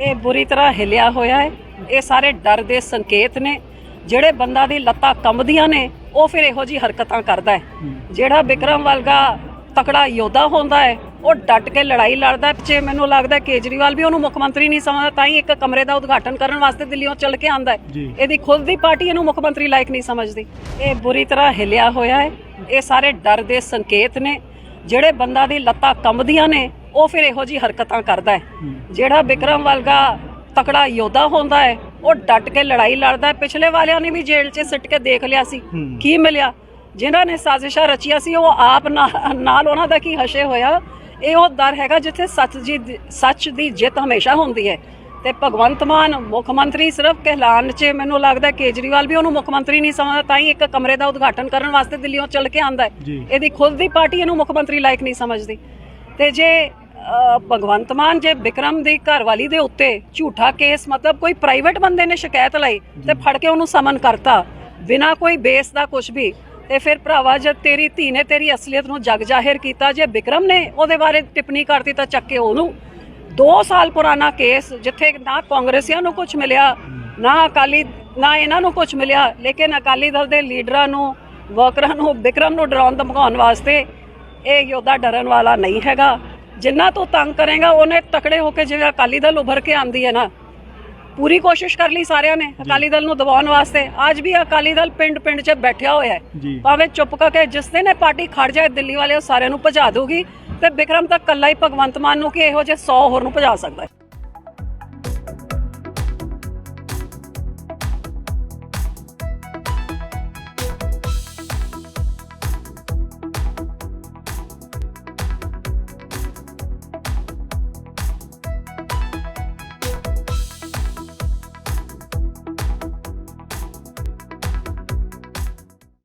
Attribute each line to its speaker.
Speaker 1: ਇਹ ਬੁਰੀ ਤਰ੍ਹਾਂ ਹਿਲਿਆ ਹੋਇਆ ਹੈ। ਇਹ ਸਾਰੇ ਡਰ ਦੇ ਸੰਕੇਤ ਨੇ। ਜਿਹੜੇ ਬੰਦਾ ਦੀ ਲੱਤਾਂ ਕੰਬਦੀਆਂ ਨੇ ਉਹ ਫਿਰ ਇਹੋ ਜੀ ਹਰਕਤਾਂ ਕਰਦਾ ਹੈ। ਜਿਹੜਾ ਵਿਕਰਮ ਵਰਗਾ ਤਕੜਾ ਯੋਧਾ ਹੁੰਦਾ ਹੈ ਉਹ ਡਟ ਕੇ ਲੜਾਈ ਲੜਦਾ ਹੈ। ਪਿੱਛੇ ਮੈਨੂੰ ਲੱਗਦਾ ਕੇਜਰੀਵਾਲ ਵੀ ਉਹਨੂੰ ਮੁੱਖ ਮੰਤਰੀ ਨਹੀਂ ਸਮਝਦਾ ਤਾਂ ਹੀ ਇੱਕ ਕਮਰੇ ਦਾ ਉਦਘਾਟਨ ਕਰਨ ਵਾਸਤੇ ਦਿੱਲੀੋਂ ਚੱਲ ਕੇ ਆਂਦਾ ਹੈ।
Speaker 2: ਜੀ।
Speaker 1: ਇਹਦੀ ਖੁਦ ਦੀ ਪਾਰਟੀ ਇਹਨੂੰ ਮੁੱਖ ਮੰਤਰੀ ਲਾਇਕ ਨਹੀਂ ਸਮਝਦੀ। ਇਹ ਬੁਰੀ ਤਰ੍ਹਾਂ ਹਿਲਿਆ ਹੋਇਆ ਹੈ। ਇਹ ਸਾਰੇ ਡਰ ਦੇ ਸੰਕੇਤ ਨੇ। ਜਿਹੜੇ ਬੰਦਾ ਦੀ ਲੱਤਾਂ ਕੰਬਦੀਆਂ ਨੇ ਉਹ ਫਿਰ ਇਹੋ ਜੀ ਹਰਕਤਾਂ ਕਰਦਾ ਹੈ। ਜਿਹੜਾ ਵਿਕਰਮ ਵਰਗਾ ਤਕੜਾ ਯੋਧਾ ਹੁੰਦਾ ਹੈ ਉਹ ਡਟ ਕੇ ਲੜਾਈ ਲੜਦਾ ਹੈ। ਪਿਛਲੇ ਵਾਲਿਆਂ ਨੇ ਵੀ ਜੇਲ੍ਹ 'ਚ ਸਿੱਟ ਕੇ ਦੇਖ ਲਿਆ ਸੀ। ਕੀ ਮਿਲਿਆ? ਜਿਨ੍ਹਾਂ ਨੇ ਸਾਜ਼ਿਸ਼ਾਂ ਰਚੀਆਂ ਸੀ ਉਹ ਆਪ ਨਾਲ ਉਹਨਾਂ ਦਾ ਕੀ ਹਸ਼ੇ ਹੋਇਆ? ਇਹ ਉਹ ਦਰ ਹੈਗਾ ਜਿੱਥੇ ਸੱਚ ਦੀ- ਸੱਚ ਦੀ ਜਿੱਤ ਹਮੇਸ਼ਾ ਹੁੰਦੀ ਹੈ। ਤੇ ਭਗਵੰਤ ਮਾਨ ਮੁੱਖ ਮੰਤਰੀ ਸਿਰਫ ਕਹਿਲਾਨ 'ਚ ਮੈਨੂੰ ਲੱਗਦਾ ਕੇਜਰੀਵਾਲ ਵੀ ਉਹਨੂੰ ਮੁੱਖ ਮੰਤਰੀ ਨਹੀਂ ਸਮਝਦਾ ਤਾਂ ਹੀ ਇੱਕ ਕਮਰੇ ਦਾ ਉਦਘਾਟਨ ਕਰਨ ਵਾਸਤੇ ਦਿੱਲੀੋਂ ਚੱਲ ਕੇ ਆਂਦਾ ਹੈ। ਇਹਦੀ ਖੁਦ ਦੀ ਪਾਰਟੀ ਇਹਨੂੰ ਮੁੱਖ ਮੰਤਰੀ ਲਾਇਕ ਨਹੀਂ ਸਮਝਦੀ। ਤੇ ਜੇ ਭਗਵੰਤ ਮਾਨ ਜੇ ਵਿਕਰਮ ਦੀ ਘਰਵਾਲੀ ਦੇ ਉੱਤੇ ਝੂਠਾ ਕੇਸ ਮਤਲਬ ਕੋਈ ਪ੍ਰਾਈਵੇਟ ਬੰਦੇ ਨੇ ਸ਼ਿਕਾਇਤ ਲਈ ਤੇ ਫੜ ਕੇ ਉਹਨੂੰ ਸਮਨ ਕਰਤਾ ਬਿਨਾ ਕੋਈ ਬੇਸ ਦਾ ਕੁਝ ਵੀ ਤੇ ਫਿਰ ਭਰਾਵਾ ਜਦ ਤੇਰੀ ਧੀ ਨੇ ਤੇਰੀ ਅਸਲੀਅਤ ਨੂੰ ਜਗ ਜ਼ਾਹਿਰ ਕੀਤਾ ਜੇ ਵਿਕਰਮ ਨੇ ਉਹਦੇ ਬਾਰੇ ਟਿੱਪਣੀ ਕਰਤੀ ਤਾਂ ਚੱਕ ਕੇ ਉਹਨੂੰ। 2 ਸਾਲ ਪੁਰਾਣਾ ਕੇਸ ਜਿੱਥੇ ਨਾ ਕਾਂਗਰਸੀਆਂ ਨੂੰ ਕੁਝ ਮਿਲਿਆ ਨਾ ਅਕਾਲੀ ਨਾ ਇਹਨਾਂ ਨੂੰ ਕੁਝ ਮਿਲਿਆ ਲੇਕਿਨ ਅਕਾਲੀ ਦਲ ਦੇ ਲੀਡਰਾਂ ਨੂੰ ਵਰਕਰਾਂ ਨੂੰ ਵਿਕਰਮ ਨੂੰ ਡਰਾਉਣ ਧਮਕਾਉਣ ਵਾਸਤੇ ਇਹ ਯੋਧਾ ਡਰਨ ਵਾਲਾ ਨਹੀਂ ਹੈਗਾ। ਜਿੰਨਾ ਤੋਂ ਤੰਗ ਕਰੇਗਾ ਉਹਨੇ ਤਕੜੇ ਹੋ ਕੇ ਜਿਵੇਂ ਅਕਾਲੀ ਦਲ ਉਭਰ ਕੇ ਆਂਦੀ ਹੈ ਨਾ ਪੂਰੀ ਕੋਸ਼ਿਸ਼ ਕਰ ਲਈ ਸਾਰਿਆਂ ਨੇ ਅਕਾਲੀ ਦਲ ਨੂੰ ਦਬਾਉਣ ਵਾਸਤੇ। ਅੱਜ ਵੀ ਅਕਾਲੀ ਦਲ ਪਿੰਡ ਪਿੰਡ 'ਚ ਬੈਠਿਆ ਹੋਇਆ ਹੈ। ਭਾਵੇਂ ਚੁੱਪ ਕਰਕੇ ਜਿਸ ਦਿਨ ਇਹ ਪਾਰਟੀ ਖੜ ਜਾਏ ਦਿੱਲੀ ਵਾਲੇ ਉਹ ਸਾਰਿਆਂ ਨੂੰ ਭਜਾ ਦੂਗੀ ਤੇ ਵਿਕਰਮ ਤਾਂ ਕੱਲਾ ਹੀ ਭਗਵੰਤ ਮਾਨ ਨੂੰ ਕਿ ਇਹੋ ਜਿਹੇ 100 ਹੋਰ ਨੂੰ ਭਜਾ ਸਕਦਾ ਹੈ।